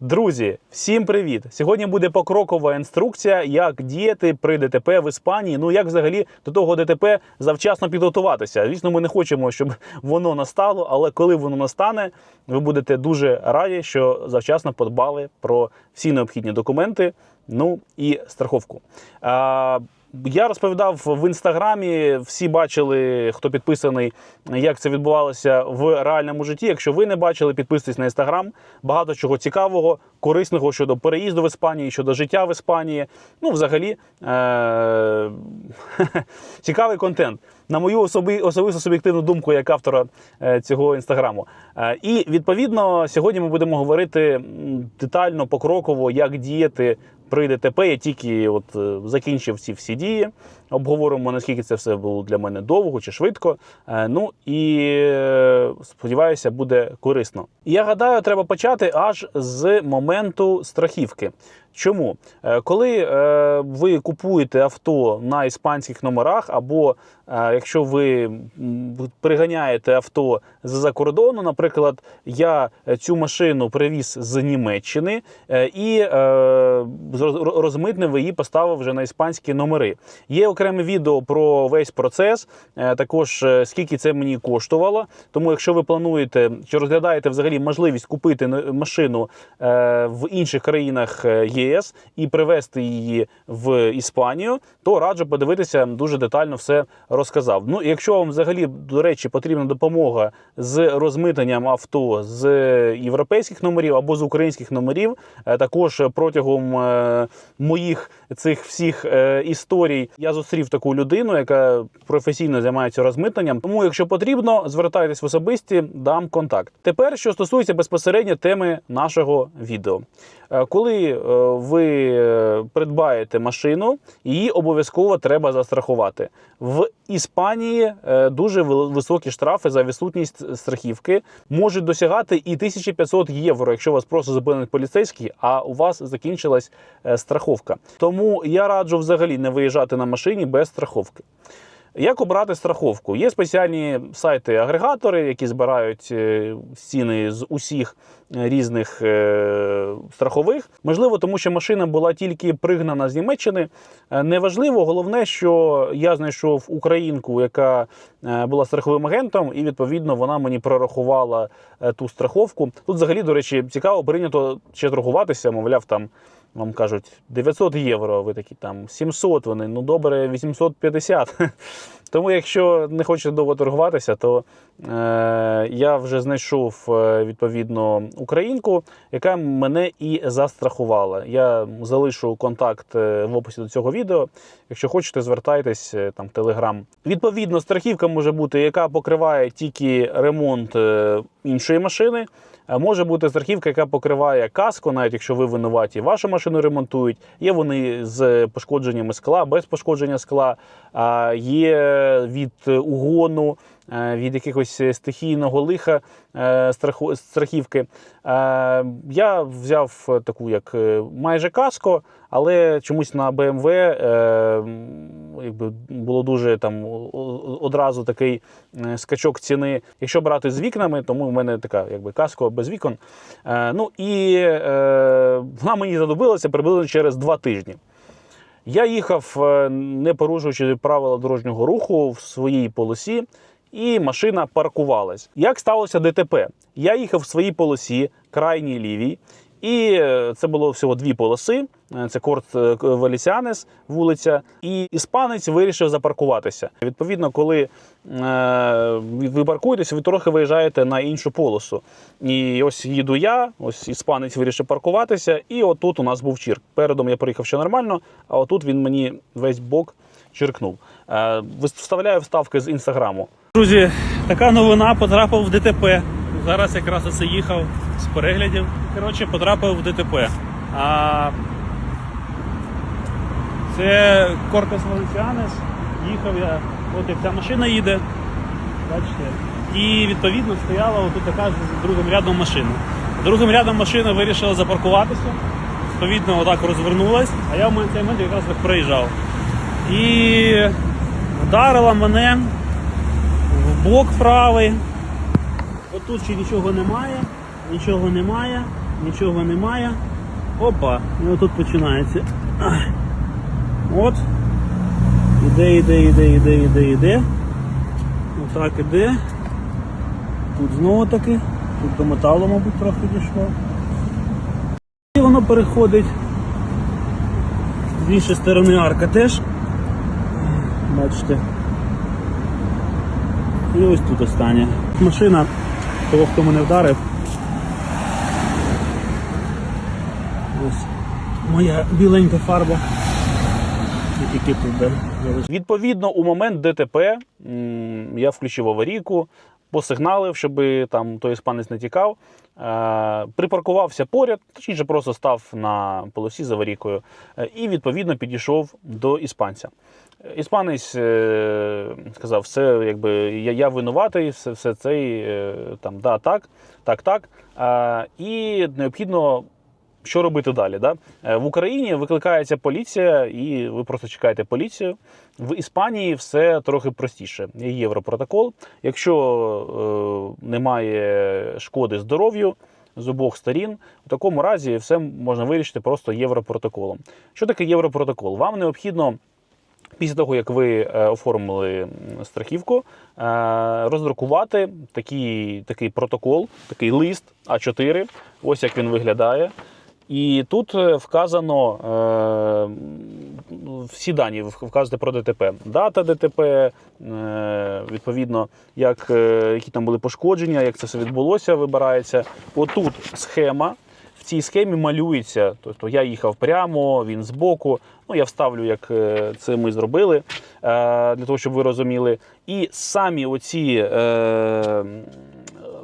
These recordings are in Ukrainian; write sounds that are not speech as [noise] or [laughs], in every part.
Друзі, всім привіт! Сьогодні буде покрокова інструкція, як діяти при ДТП в Іспанії. Ну як взагалі до того ДТП завчасно підготуватися. Звісно, ми не хочемо, щоб воно настало, але коли воно настане, ви будете дуже раді, що завчасно подбали про всі необхідні документи, ну і страховку. А, я розповідав в інстаграмі. Всі бачили, хто підписаний, як це відбувалося в реальному житті. Якщо ви не бачили, підписуйтесь на інстаграм. Багато чого цікавого, корисного щодо переїзду в Іспанії, щодо життя в Іспанії. Ну, взагалі, е- [laughs] цікавий контент. На мою особи, особисту суб'єктивну думку, як автора е, цього інстаграму. Е, і відповідно, сьогодні ми будемо говорити детально, покроково, як діяти при ДТП. Я тільки от закінчив ці всі дії. Обговоримо, наскільки це все було для мене довго чи швидко. Е, Ну і е, сподіваюся, буде корисно. Я гадаю, треба почати аж з моменту страхівки. Чому? Е, Коли е, ви купуєте авто на іспанських номерах, або е, якщо ви приганяєте авто з-за кордону, наприклад, я цю машину привіз з Німеччини і розмитнив її, поставив вже на іспанські номери. Є окреме відео про весь процес, також скільки це мені коштувало. Тому, якщо ви плануєте чи розглядаєте взагалі можливість купити машину в інших країнах е, ЄС і привезти її в Іспанію, то раджу подивитися дуже детально все розказав. Ну, якщо вам взагалі, до речі, потрібна допомога з розмитненням авто з європейських номерів або з українських номерів, е, також протягом е, моїх цих всіх е, історій я зустрів таку людину, яка професійно займається розмитненням. Тому, якщо потрібно, звертайтесь в особисті, дам контакт. Тепер, що стосується безпосередньо теми нашого відео. Е, Коли е, ви придбаєте машину, її обов'язково треба застрахувати. В Іспанії е, дуже високі штрафи за відсутність страхівки можуть досягати і 1500 євро, якщо вас просто зупинить поліцейський, а у вас закінчилась страховка. Тому я раджу взагалі не виїжджати на машині без страховки. Як обрати страховку? Є спеціальні сайти-агрегатори, які збирають е, ціни з усіх е, різних е, страхових. Можливо, тому що машина була тільки пригнана з Німеччини. Е, Неважливо, головне, що я знайшов українку, яка е, була страховим агентом, і відповідно вона мені прорахувала е, ту страховку. Тут, взагалі, до речі, цікаво прийнято ще торгуватися, мовляв, там. Вам кажуть 900 євро, ви такі там 700, вони ну добре, 850. Тому, якщо не хочете довго торгуватися, то е, я вже знайшов е, відповідно українку, яка мене і застрахувала. Я залишу контакт е, в описі до цього відео. Якщо хочете, звертайтесь е, там в Телеграм. Відповідно, страхівка може бути, яка покриває тільки ремонт іншої машини. Може бути страхівка, яка покриває каско, навіть якщо ви винуваті, вашу машину ремонтують. Є вони з пошкодженнями скла, без пошкодження скла, є від угону, е, від якихось стихійного лиха е, страхівки. Е, Я взяв таку, як майже каско, але чомусь на якби було дуже там одразу такий скачок ціни. Якщо брати з вікнами, тому в мене така якби каско без вікон. Ну і вона мені знадобилася приблизно через два тижні. Я їхав, е, не порушуючи правила дорожнього руху в своїй полосі, і машина паркувалась. Як сталося ДТП? Я їхав в своїй полосі, крайній лівій, і е, це було всього дві полоси. Е, Це корт е, Валісянес, вулиця, і іспанець вирішив запаркуватися. Відповідно, коли ви паркуєтеся, ви трохи виїжджаєте на іншу полосу. І ось їду я, ось іспанець вирішив паркуватися, і отут у нас був чірк. Передом я приїхав ще нормально, а отут він мені весь бок чиркнув. Вставляю вставки з інстаграму. Друзі, така новина потрапив в ДТП. Зараз якраз оце їхав з переглядів. Коротше, потрапив в ДТП. А це Корпус Валентіанес. Їхав я, от як ця машина їде. Бачите? І відповідно стояла отут така з другим рядом машина. Другим рядом машина вирішила запаркуватися. Відповідно, отак розвернулась, а я в цей момент якраз так проїжджав. І вдарила мене в бок правий. Отут ще нічого немає, нічого немає. нічого немає. Опа, і отут починається. От. Іде, іде, іде, іде, іде, іде. Отак іде. Тут знову таки. Тут до металу, мабуть, трохи дійшло. І воно переходить. З іншої сторони арка теж. Бачите. І ось тут остання. Машина, того, хто мене вдарив. Ось моя біленька фарба. І тільки. Відповідно, у момент ДТП я включив аварійку, посигналив, щоб там той іспанець не тікав. Е, припаркувався поряд, точніше, просто став на полосі з аварійкою е, і відповідно підійшов до іспанця. Іспанець е, сказав, все, якби я, я винуватий, все, все цей е, там, да, так, так, так. Е, і необхідно що робити далі? Да? Е, В Україні викликається поліція, і ви просто чекаєте поліцію. В Іспанії все трохи простіше. Є європротокол. Якщо е, немає шкоди здоров'ю з обох сторін, в такому разі все можна вирішити просто європротоколом. Що таке європротокол? Вам необхідно. Після того, як ви е, оформили страхівку, е, роздрукувати такий, такий протокол, такий лист А4, ось як він виглядає. І тут е, вказано е, всі дані, вказуєте про ДТП. Дата ДТП, е, відповідно, як, які там були пошкодження, як це все відбулося, вибирається. Отут схема. Цій схемі малюється. Тобто я їхав прямо, він збоку. Ну, я вставлю, як е, це ми зробили, е, для того, щоб ви розуміли. І самі оці е,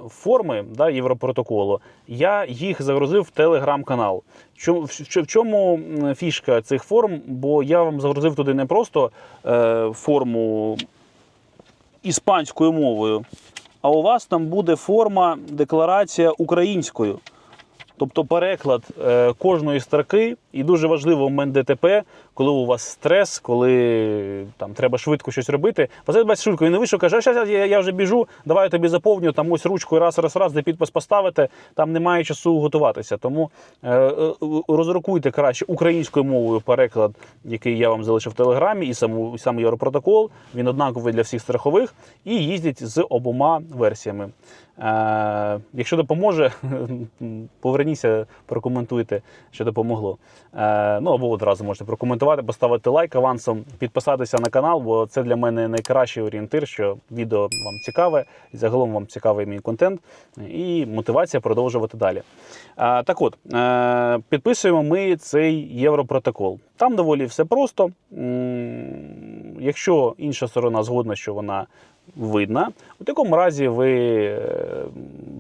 форми да, Європротоколу, я їх загрузив в телеграм-канал. В чому фішка цих форм? Бо я вам загрузив туди не просто форму іспанською мовою, а у вас там буде форма декларація українською. Тобто переклад е, кожної строки, і дуже важливо в момент ДТП, коли у вас стрес, коли там треба швидко щось робити. Василь швидко, він не вийшов, каже, «Щас, я, я вже біжу, давай я тобі заповню, там ось ручкою раз, раз, раз, де підпис поставити, там немає часу готуватися. Тому е, е, розрахуйте краще українською мовою переклад, який я вам залишив в телеграмі, і саму, і сам Європротокол. Він однаковий для всіх страхових і їздять з обома версіями. Е, якщо допоможе, [laughs] поверніться, прокоментуйте, що допомогло. Е, ну або одразу можете прокоментувати, поставити лайк авансом, підписатися на канал, бо це для мене найкращий орієнтир, що відео вам цікаве, і загалом вам цікавий мій контент і мотивація продовжувати далі. Е, так от, е, підписуємо ми цей Європротокол. Там доволі все просто. Якщо інша сторона згодна, що вона видна, у такому разі ви е,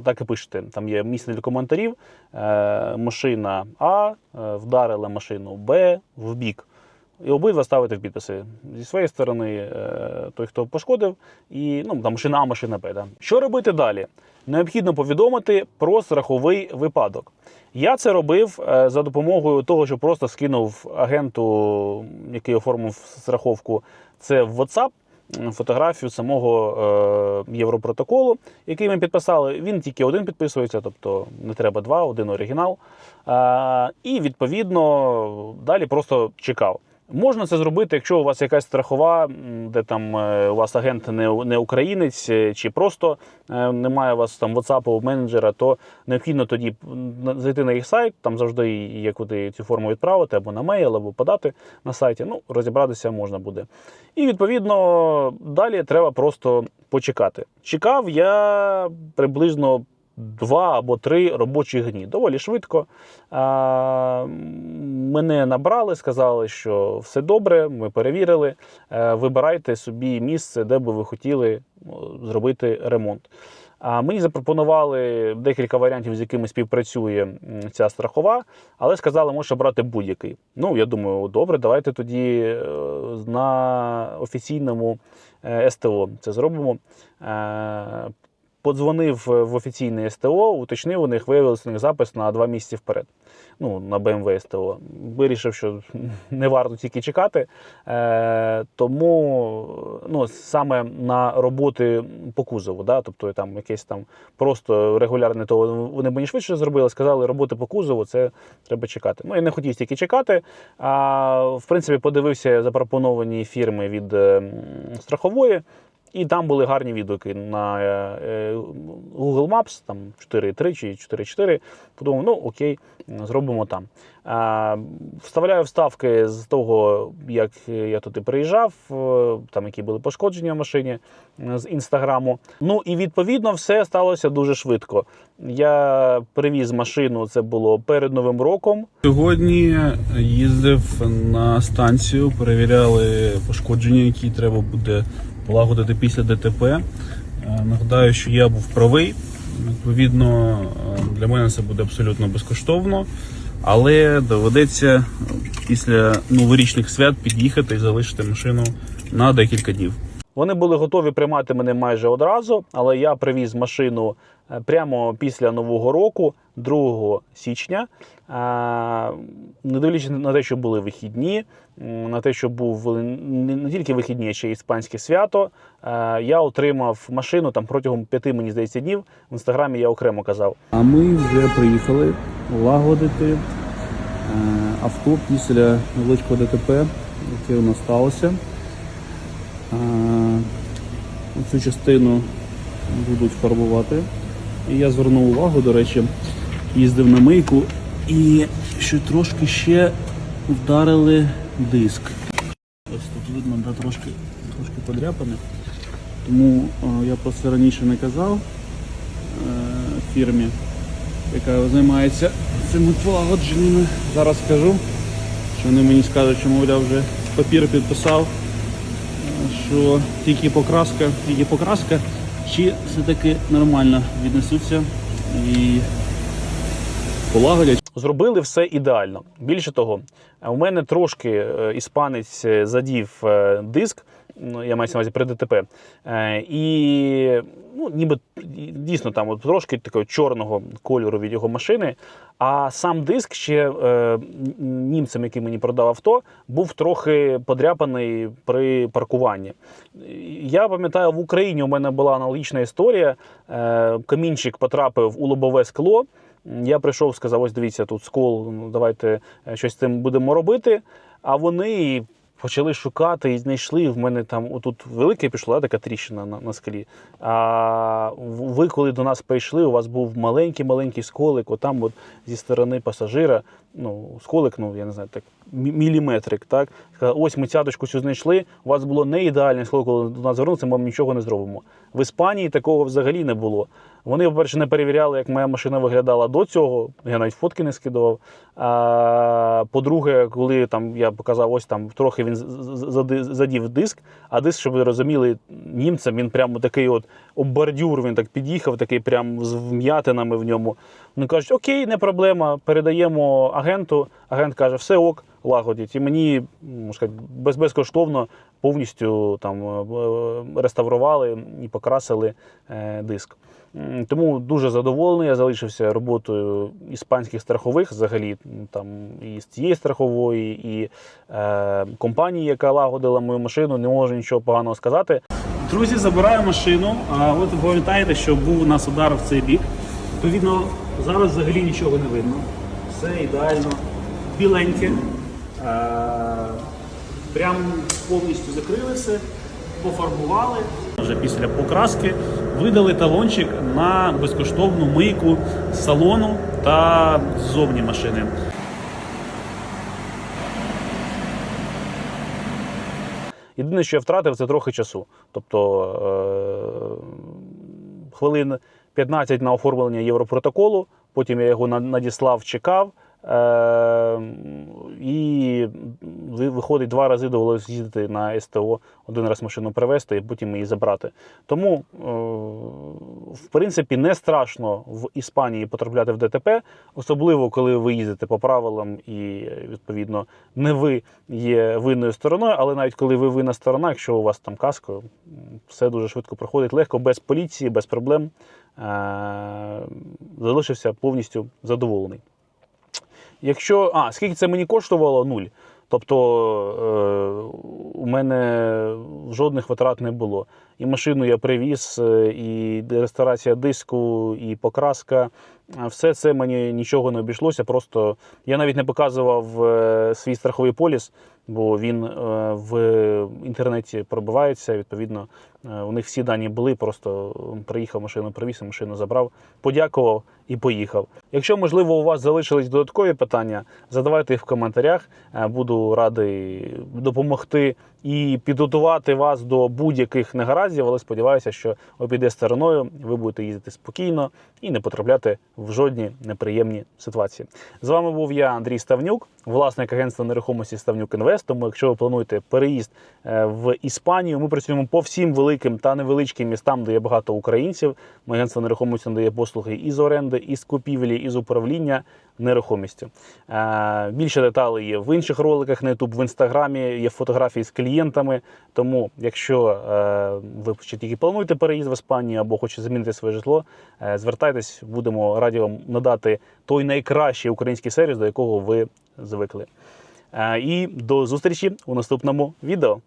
так і пишете. Там є місце для коментарів. Е, Машина А е, вдарила машину Б в бік. І обидва ставите в підписи. Зі своєї сторони, е, той, хто пошкодив, і ну, там машина А, машина Б. Да. Що робити далі? Необхідно повідомити про страховий випадок. Я це робив е, за допомогою того, що просто скинув агенту, який оформив страховку, це в WhatsApp. Фотографію самого е, Європротоколу, який ми підписали. Він тільки один підписується, тобто не треба два, один оригінал. Е, і відповідно далі просто чекав. Можна це зробити, якщо у вас якась страхова, де там е, у вас агент не, не українець, е, чи просто е, немає у вас там WhatsApp менеджера, то необхідно тоді зайти на їх сайт, там завжди є куди цю форму відправити, або на мейл, або подати на сайті. Ну, розібратися можна буде. І відповідно далі треба просто почекати. Чекав я приблизно. Два або три робочі дні. Доволі швидко. Мене набрали, сказали, що все добре, ми перевірили. Е, Вибирайте собі місце, де би ви хотіли зробити ремонт. А мені запропонували декілька варіантів, з якими співпрацює ця страхова, але сказали, можеш брати будь-який. Ну, я думаю, добре, давайте тоді е, на офіційному е, СТО це зробимо. Подзвонив е, в офіційне СТО, уточнив у них, виявилося у них запис на два місяці вперед. Ну, на BMW СТО. Вирішив, що [laughs] не варто тільки чекати. Е, тому ну, саме на роботи по кузову, да, тобто там якесь там просто регулярне, то вони мені швидше зробили, сказали, роботи по кузову, це треба чекати. Ну, я не хотів стільки чекати. А в принципі, подивився запропоновані фірми від е, страхової. І там були гарні відгуки на е, е, Google Maps, там 4.3 чи 4.4. Подумав, ну окей, зробимо там. Вставляю вставки з того, як я туди приїжджав, е, там які були пошкодження в машині е, з інстаграму. Ну і відповідно все сталося дуже швидко. Я привіз машину, це було перед Новим роком. Сьогодні їздив на станцію, перевіряли пошкодження, які треба буде полагодити після ДТП. Е, Нагадаю, що я був правий. Відповідно, е, для мене це буде абсолютно безкоштовно, але доведеться після новорічних свят під'їхати і залишити машину на декілька днів. Вони були готові приймати мене майже одразу, але я привіз машину е, прямо після Нового року, 2 січня. Е, Не дивлячись на те, що були вихідні, на те, що був не тільки вихідні, а ще й іспанське свято. е, Я отримав машину там протягом п'яти, мені здається, днів. В інстаграмі я окремо казав. А ми вже приїхали лагодити авто після невеличкого ДТП, яке у нас сталося. Е, Цю частину будуть фарбувати. І я звернув увагу, до речі, їздив на мийку і що трошки ще вдарили диск. Ось тут видно, да, трошки, трошки подряпане. Тому е, я про це раніше не казав е, фірмі, яка займається цими полагодженнями. Зараз скажу, що вони мені скажуть, що мовляв вже папір підписав, що тільки покраска, тільки покраска, чи все-таки нормально віднесуться і полагодять. Зробили все ідеально. Більше того, у мене трошки е, іспанець е, задів е, диск. Ну, Я маю на увазі при ДТП. Е, І ну, ніби дійсно там от трошки такого чорного кольору від його машини. А сам диск ще е, німцем, який мені продав авто, був трохи подряпаний при паркуванні. Я пам'ятаю, в Україні у мене була аналогічна історія. Е, Камінчик потрапив у лобове скло. Я прийшов, сказав: ось дивіться, тут скол, ну, давайте е, щось з цим будемо робити. А вони почали шукати і знайшли. В мене там отут велике пішла така тріщина на, на скалі. А ви, коли до нас прийшли, у вас був маленький-маленький сколик, отам от зі сторони пасажира. Ну, сколик, ну я не знаю, так міліметрик. Так Сказали, ось ми цяточку цю знайшли. У вас було не ідеальне скло, коли до нас звернулися, ми вам нічого не зробимо. В Іспанії такого взагалі не було. Вони, по-перше, не перевіряли, як моя машина виглядала до цього. Я навіть фотки не скидував. А, по-друге, коли там я показав, ось там трохи він задів диск, а диск, щоб ви розуміли, німцям він прямо такий от бордюр, він так під'їхав, такий прям з вм'ятинами в ньому. Вони кажуть, окей, не проблема, передаємо агенту. Агент каже, все ок, лагодять. І мені можна без, безкоштовно повністю там е, е, реставрували і покрасили е, диск. Тому дуже задоволений. Я залишився роботою іспанських страхових, взагалі там і з цієї страхової, і е, компанії, яка лагодила мою машину, не можу нічого поганого сказати. Друзі, забираю машину. А от пам'ятаєте, що був у нас удар в цей бік. Відповідно, зараз взагалі нічого не видно. Все ідеально, біленьке. Е, Прям повністю закрили все, пофарбували. Вже після покраски видали талончик на безкоштовну мийку салону та ззовні машини. Єдине, що я втратив, це трохи часу. Тобто е- хвилин 15 на оформлення Європротоколу, потім я його на- надіслав, чекав. Е, і ви- виходить, два рази довелося їздити на СТО, один раз машину привезти і потім її забрати. Тому, е, в принципі, не страшно в Іспанії потрапляти в ДТП, особливо коли ви їздите по правилам і, відповідно, не ви є винною стороною, але навіть коли ви винна сторона, якщо у вас там каско, все дуже швидко проходить легко, без поліції, без проблем. Е, Залишився повністю задоволений. Якщо. А, скільки це мені коштувало? Нуль. Тобто е, у мене жодних витрат не було. І машину я привіз, е, і реставрація диску, і покраска. Все це мені нічого не обійшлося. Просто я навіть не показував е, свій страховий поліс, бо він е, в інтернеті пробивається. Відповідно, у них всі дані були. Просто приїхав машину, привіз, машину забрав, подякував і поїхав. Якщо можливо у вас залишились додаткові питання, задавайте їх в коментарях. Е, Буду радий допомогти і підготувати вас до будь-яких негараздів, але сподіваюся, що обійде стороною, ви будете їздити спокійно і не потрапляти в жодні неприємні ситуації. З вами був я, Андрій Ставнюк, власник агентства нерухомості Ставнюк Інвест. Тому, якщо ви плануєте переїзд е, в Іспанію, ми працюємо по всім великим та невеличким містам, де є багато українців. Агентство нерухомості надає послуги із оренди, із купівлі, із управління нерухомістю. Е, Більше деталей є в інших роликах на YouTube, в інстаграмі, є фотографії з клієнтами. Тому, якщо е, ви тільки плануєте переїзд в Іспанію або хочете змінити своє житло, е, звертайтесь, будемо раді вам надати той найкращий український сервіс, до якого ви звикли. І до зустрічі у наступному відео.